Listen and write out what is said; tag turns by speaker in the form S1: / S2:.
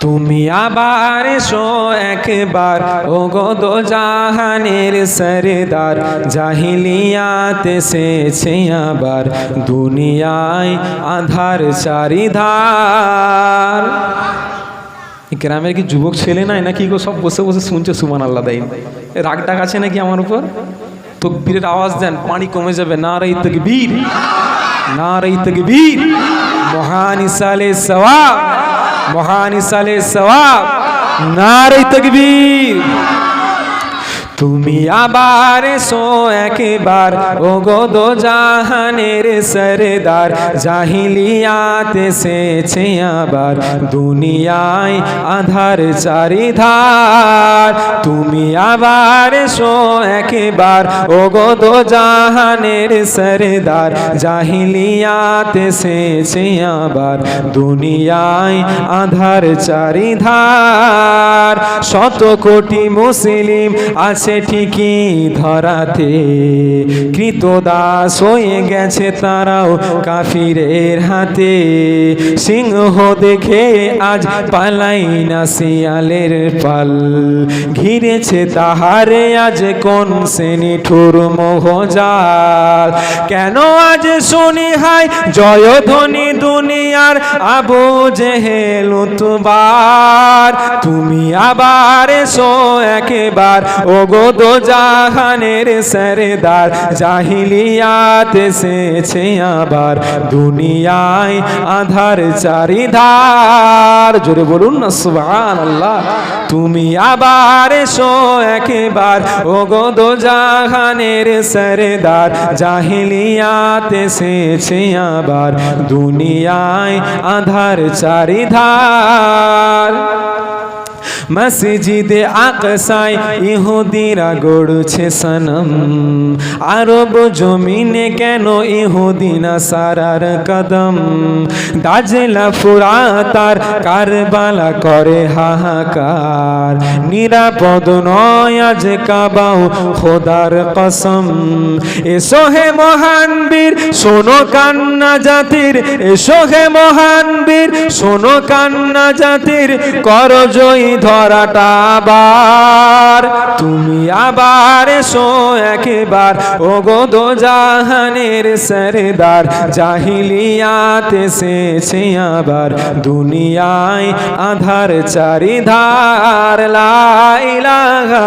S1: তুমি আবার এসো একবার। ও গদ জাহানের সরদার, জাহিলিয়াত এসেছে আবার। দুনিয়ায় আধার চারিধার। গ্রামের কি যুবক ছেলে নাই নাকি গো? সব বসে বসে শুনছে সুমান আল্লাহ দেয় রাগ টাগ আছে নাকি আমার উপর? তকবীরের আওয়াজ দেন, পানি কমে যাবে। না রে তকবীর। না রে তকবীর। মহান ইসালে সওয়াব। মহান ইসালে সওয়াব নারে তকবীর। তুমি আবার এসো একবার ও গদ জাহানের সরদার, জাহিলিয়াত এসেছে আবার, দুনিয়ায় আধার চারিধার। তুমি আবার এসো একবার ও গদ জাহানের সরদার, জাহিলিয়াত এসেছে আবার, দুনিয়ায় আধার চারিধার। শত কোটি মুসলিম আছে ঠিকই ধরাতে। কৃতদাস হয়ে গেছে তারাও কাফিরের হাতে। সিংহ দেখে আজ পালাই না শিয়ালের পাল। ঘিরেছে তাহারে আজ কোন শ্রেণি ঠুর মোহজাল। কেন আজ শুনি হাই জয়ধ্বনি দুনিয়ার আবু জেহেল তুমি আবার এসো একেবার। ও গো দো জাহানের সরদার, জাহিলিয়াত এসেছে আবার। দুনিয়ায় আধার চারিধার। জোরে বলুন না সুবহান আল্লাহ তুমি আবার এসো একেবার। ও গো দো জাহানের সরদার, জাহিলিয়াত এসেছে আবার। দুনিয়ায় আধার চারিধার। মসজিদে আকসায় ইহুদিরা গড়ছে সনম। আরব জমিনে কেন ইহুদিনা সারার কদম? দাজলা ফুরাতার কারবালা করে হাহাকার। নিরাপদ নয় আজ কাবাও খোদার কসম। এসো হে মহান বীর, শোনো কান্না জাতির এসো হে মহান বীর শোনো কান্না জাতির, কর জয়ী ধরাটা আবার। তুমি আবার এসো একবার ও গো দো জাহানের সরদার, জাহিলিয়াত এসেছে আবার। দুনিয়ায় আধার চারিধার, লা ইলাহা